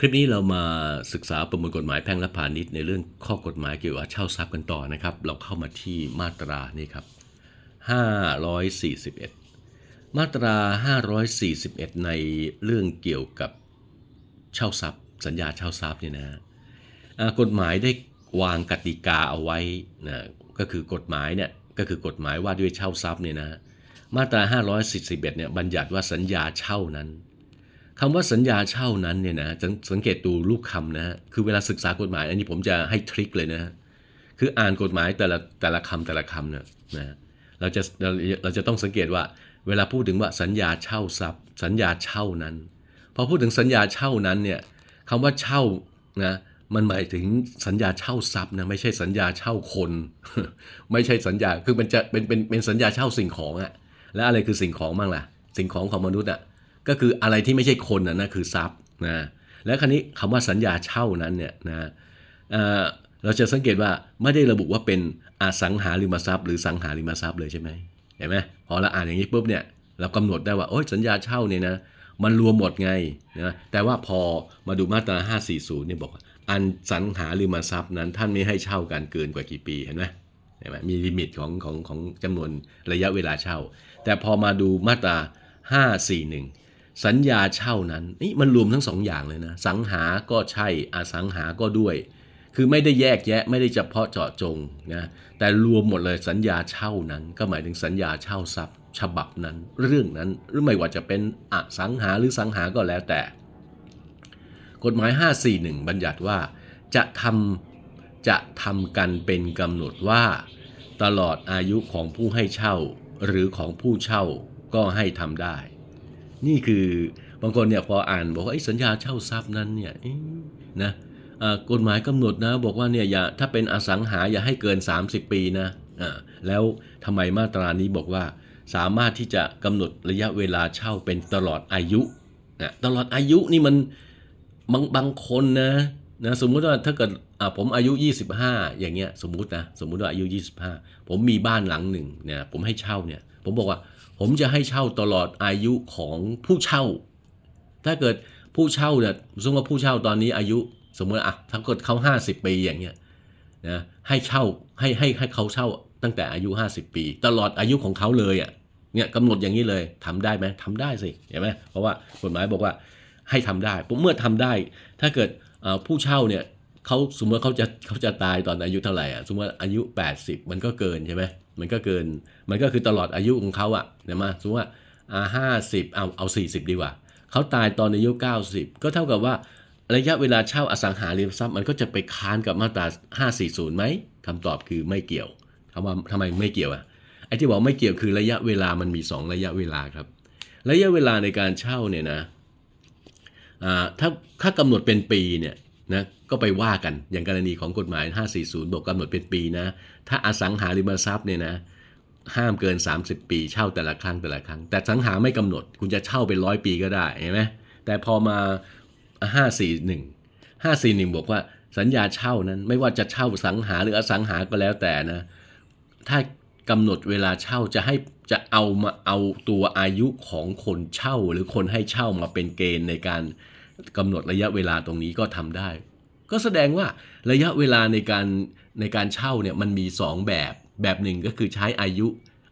คลิปนี้เรามาศึกษาประมวลกฎหมายแพ่งและพาณิชย์ในเรื่องข้อกฎหมายเกี่ยวกับเช่าทรัพย์กันต่อนะครับ เราเข้ามาที่มาตรานี่ครับ 541 มาตรา 541 ในเรื่องเกี่ยวกับเช่าทรัพย์ สัญญาเช่าทรัพย์เนี่ยนะกฎหมายได้วางกติกาเอาไว้นะก็คือกฎหมายเนี่ยก็คือกฎหมายว่าด้วยเช่าทรัพย์เนี่ยนะมาตรา 541 เนี่ยบัญญัติว่าสัญญาเช่านั้น คำว่าสัญญาเช่านั้นเนี่ยนะสังสังเกตดูรูปคำนะฮะคือเวลาศึกษากฎหมายอันนี้ผมจะให้ทริคเลยนะฮะคืออ่านกฎหมายแต่ละแต่ละคำแต่ละคำเนี่ยนะเราจะเราเราจะต้องสังเกตว่า เวลาพูดถึงว่าสัญญาเช่าทรัพย์ สัญญาเช่านั้น พอพูดถึงสัญญาเช่านั้นเนี่ยคำว่าเช่านะมันหมายถึงสัญญาเช่าทรัพย์นะไม่ใช่สัญญาเช่าคน ไม่ใช่สัญญาคือมันจะเป็นเป็นเป็นสัญญาเช่าสิ่งของอะแล้วอะไรคือสิ่งของบ้างล่ะ สิ่งของของมนุษย์อะ ก็คืออะไรที่ไม่ใช่คนนะนะคือทรัพย์นะแล้วคราวนี้คำว่าสัญญาเช่านั้นเนี่ยนะเเราจะสังเกตว่าไม่ได้ระบุว่าเป็นอสังหาริมทรัพย์ หรือสังหาริมทรัพย์เลยใช่ไหมเห็นไหมพอเราอ่านอย่างนี้ปุ๊บเนี่ยเรากำหนดได้ว่าโอ้ยสัญญาเช่าเนี่ยนะมันรวมหมดไงนะแต่ว่าพอมาดูมาตรา 540เนี่ยบอกว่าอันสังหาริมทรัพย์นั้นท่านไม่ให้เช่ากันเกินกว่ากี่ปีเห็นไหมเห็นไหมมีลิมิตของของของจำนวนระยะเวลาเช่า แต่พอมาดูมาตรา 541 สัญญาเช่านั้นนี่มันรวมทั้งสองอย่างเลยนะ สังหาก็ใช่อสังหาก็ด้วย คือไม่ได้แยกแยะไม่ได้เฉพาะเจาะจงนะแต่รวมหมดเลยสัญญาเช่านั้น ก็หมายถึงสัญญาเช่าทรัพย์ ฉบับนั้น เรื่องนั้นหรือไม่ว่าจะเป็นอสังหาหรือสังหาก็แล้วแต่ กฎหมาย 541 บัญญัติว่าจะทำจะทำกันเป็นกำหนดว่า ตลอดอายุของผู้ให้เช่า หรือของผู้เช่าก็ให้ทำได้ นี่คือบางคนเนี่ยพออ่านบอกว่าไอ้สัญญาเช่าทรัพย์นั้นเนี่ยนะกฎหมายกำหนดนะบอกว่าเนี่ยอย่าถ้าเป็นอสังหาอย่าให้เกิน 30 ปีนะแล้วทำไมมาตรานี้บอกว่า สามารถที่จะกำหนดระยะเวลาเช่าเป็นตลอดอายุนะตลอดอายุนี่มันบางบางคนนะ นะสมมุติว่าถ้าเกิดอ่าผมอายุ 25 อย่างเงี้ยสมมุตินะสมมุติว่าอายุ 25 ผมมีบ้านหลังหนึ่งเนี่ยผมให้เช่าเนี่ยผมบอกว่าผมจะให้เช่าตลอดอายุของผู้เช่า ถ้าเกิดผู้เช่าเนี่ยสมมติว่าผู้เช่าตอนนี้อายุสมมติอะถ้าเกิดเขา50 ปีอย่างเงี้ยนะให้เช่าให้ให้ให้เขาเช่าตั้งแต่อายุ 50 ปี ตลอดอายุของเขาเลยอะเนี่ยกำหนดอย่างนี้เลยทำได้ไหมทำได้สิเห็นไหมเพราะว่ากฎหมายบอกว่า ให้ทำได้ผมเมื่อทำได้ ถ้าเกิดผู้เช่าเนี่ยเขาสมมติเขาจะเขาจะตายตอนอายุเท่าไหร่อะสมมติว่าอายุ 80 มันก็เกินใช่ไหมมันก็เกินมันก็คือตลอดอายุของเขาอะเห็นไหมสมมติว่าอ่าห้าสิบเอาเอาสี่สิบดีกว่าเขาตายตอนอายุ 90 ก็เท่ากับว่าระยะเวลาเช่าอสังหาริมทรัพย์มันก็จะไปค้านกับมาตรา 540ไหมคำตอบคือไม่เกี่ยวถามว่าทำไมไม่เกี่ยวอะไอ้ที่บอกไม่เกี่ยวคือระยะเวลามันมี 2 ระยะเวลาครับ ระยะเวลาในการเช่าเนี่ยนะ ถ้าถ้ากำหนดเป็นปีเนี่ยนะก็ไปว่ากันอย่างกรณีของกฎหมาย 540 บอกกำหนดเป็นปีนะ ถ้าอสังหาริมทรัพย์เนี่ยนะห้ามเกิน 30 ปีเช่าแต่ละครั้งแต่ละครั้ง แต่สังหาไม่กำหนดคุณจะเช่าเป็นร้อยปีก็ได้เห็นไหมแต่พอมา 541 541 บอกว่าสัญญาเช่านั้นไม่ว่าจะเช่าสังหาหรืออสังหาก็แล้วแต่นะ ถ้า กำหนดเวลาเช่าจะให้จะเอามาเอาตัวอายุของคนเช่า หรือคนให้เช่ามาเป็นเกณฑ์ในการกำหนดระยะเวลาตรงนี้ก็ทำได้ ก็แสดงว่าระยะเวลาในการในการเช่าเนี่ยมันมี 2 แบบแบบหนึ่งก็คือใช้อายุ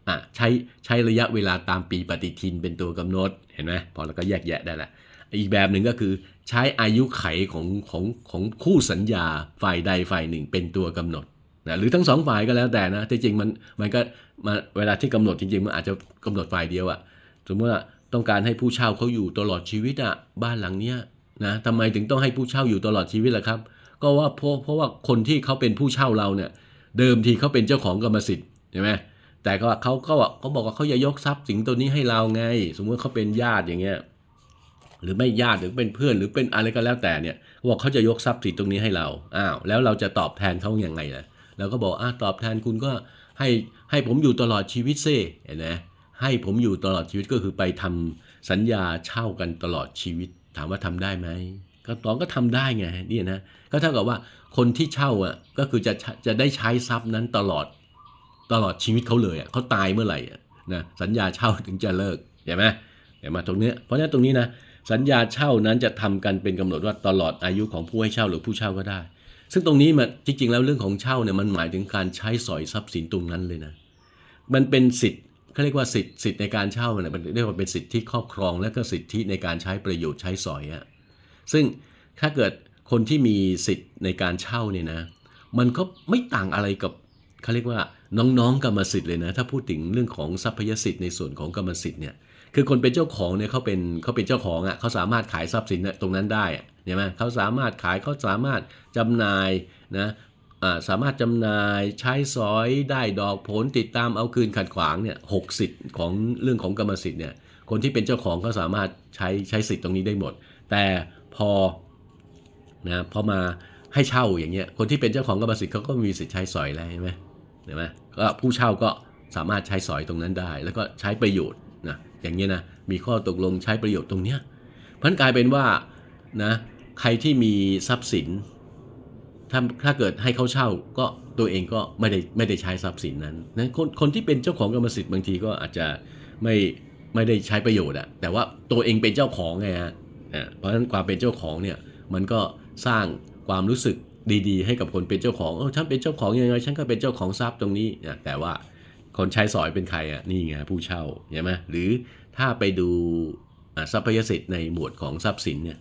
อะใช้ใช้ระยะเวลาตามปีปฏิทินเป็นตัวกำหนดเห็นไหมพอเราก็แยกแยะได้ละอีกแบบหนึ่งก็คือใช้อายุไขของของของคู่สัญญาฝ่ายใดฝ่ายหนึ่งเป็นตัวกำหนด นะหรือทั้งสองฝ่ายก็แล้วแต่นะที่จริงมันมันก็มาเวลาที่กำหนดจริง ๆ มันอาจจะกำหนดฝ่ายเดียวอะสมมติว่าต้องการให้ผู้เช่าเขาอยู่ตลอดชีวิตอะบ้านหลังเนี้ยนะทำไมถึงต้องให้ผู้เช่าอยู่ตลอดชีวิตล่ะครับ ก็ว่าเพราะเพราะว่าคนที่เขาเป็นผู้เช่าเราเนี่ย เดิมทีเขาเป็นเจ้าของกรรมสิทธิ์ใช่ไหมแต่ก็เขาก็เขาบอกว่าเขาจะยกทรัพย์สินตัวนี้ให้เราไง สมมติเขาเป็นญาติอย่างเงี้ยหรือไม่ญาติหรือเป็นเพื่อนหรือเป็นอะไรก็แล้วแต่เนี่ยบอกเขาจะยกทรัพย์สินตรงนี้ให้เราอ้าวแล้วเราจะตอบแทนเขาอย่างไงล่ะ เราก็บอกอ่าตอบแทนคุณก็ให้ให้ผมอยู่ตลอดชีวิตซิเห็นไหมให้ผมอยู่ตลอดชีวิตก็คือไปทำสัญญาเช่ากันตลอดชีวิต ถามว่าทำได้ไหมก็ตองก็ทำได้ไงนี่นะก็เท่ากับว่าคนที่เช่าอะก็คือจะจะได้ใช้ทรัพย์นั้นตลอดตลอดชีวิตเขาเลยอะเขาตายเมื่อไหร่อะนะสัญญาเช่าถึงจะเลิกเห็นไหมเห็นไหมตรงเนี้ยเพราะฉะนั้นตรงนี้นะสัญญาเช่านั้นจะทำกันเป็นกำหนดว่าตลอดอายุของผู้ให้เช่าหรือผู้เช่าก็ได้ ซึ่งตรงนี้มันจริง ๆ แล้วเรื่องของเช่าเนี่ยมันหมายถึงการใช้สอยทรัพย์สินตรงนั้นเลยนะ มันเป็นสิทธิ์เขาเรียกว่าสิทธิ์สิทธิ์ในการเช่าเนี่ยมันเรียกว่าเป็นสิทธิครอบครอง และก็สิทธิในการใช้ประโยชน์ใช้สอยอะซึ่งถ้าเกิดคนที่มีสิทธิ์ในการเช่าเนี่ยนะ มันก็ไม่ต่างอะไรกับเขาเรียกว่าน้องๆกรรมสิทธิ์เลยนะ ถ้าพูดถึงเรื่องของทรัพยสิทธิ์ในส่วนของกรรมสิทธิ์เนี่ย คือคนเป็นเจ้าของเนี่ยเขาเป็นเขาเป็นเจ้าของอะ่ะเขาสามารถขายทรัพย์สินตรงนั้นได้อะใช่ไหมเขาสามารถขายเขาสามารถจำหน่ายนะสามารถจำหน่ายใช้สอยได้ดอกผลติดตามเอาคืนขัดขวางเนี่ยหกสิทธิ์ของเรื่องของกรรมสิทธิ์เนี่ยคนที่เป็นเจ้าของก็สามารถใช้ใช้สิทธิ์ตรงนี้ได้หมด แต่พอนะพอมาให้เช่าอย่างเงี้ยคนที่เป็นเจ้าของกรรมสิทธิ์เขาก็มีสิทธิ์ใช้สอยแล้วใช่ไหมเห็นไหมก็ผู้เช่าก็สามารถใช้สอยตรงนั้นได้ แล้วก็ใช้ประโยชน์ อย่างเงี้ยนะมีข้อตกลงใช้ประโยชน์ตรงเนี้ยพันกลายเป็นว่านะใครที่มีทรัพย์สินถ้าถ้าเกิดให้เขาเช่าก็ตัวเองก็ไม่ได้ไม่ได้ใช้ทรัพย์สินนั้นนั้นคนคนที่เป็นเจ้าของกรรมสิทธิ์บางทีก็อาจจะไม่ไม่ได้ใช้ประโยชน์อะแต่ว่าตัวเองเป็นเจ้าของไงฮะเพราะฉะนั้นความเป็นเจ้าของเนี่ยมันก็สร้างความรู้สึกดีๆ ให้กับคนเป็นเจ้าของเออฉันเป็นเจ้าของยังไงฉันก็เป็นเจ้าของทรัพย์ตรงนี้นะแต่ว่า คนใช้สอยเป็นใครอะนี่ไงผู้เช่าใช่ไหมหรือถ้าไปดูทรัพยสิทธิ์ในหมวดของทรัพย์สินเนี่ย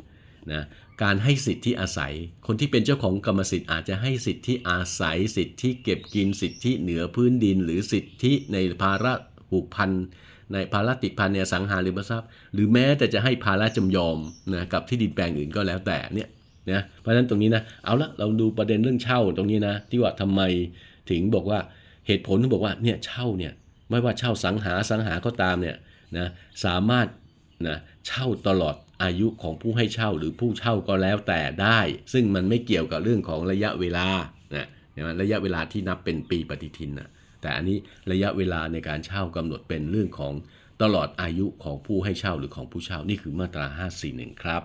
นะการให้สิทธิอาศัย คนที่เป็นเจ้าของกรรมสิทธิ์อาจจะให้สิทธิอาศัย สิทธิเก็บกินสิทธิเหนือพื้นดิน หรือสิทธิในภาระผูกพันในภาระติดพันในสังหาริมทรัพย์ หรือแม้แต่จะให้ภาระจำยอมนะกับที่ดินแปลงอื่นก็แล้วแต่เนี่ยนะเพราะฉะนั้นตรงนี้นะเอาละเราดูประเด็นเรื่องเช่าตรงนี้นะที่ว่าทำไมถึงบอกว่า เหตุผลที่บอกว่าเนี่ยเช่าเนี่ยไม่ว่าเช่าสังหาสังหาก็ตามเนี่ยนะสามารถนะเช่าตลอดอายุของผู้ให้เช่าหรือผู้เช่าก็แล้วแต่ได้ ซึ่งมันไม่เกี่ยวกับเรื่องของระยะเวลานะนไหมระยะเวลาที่นับเป็นปีปฏิทินนะแต่อันนี้ระยะเวลาในการเช่ากำหนดเป็นเรื่องของตลอดอายุของผู้ให้เช่าหรือของผู้เช่านี่คือมาตรา 541 ครับ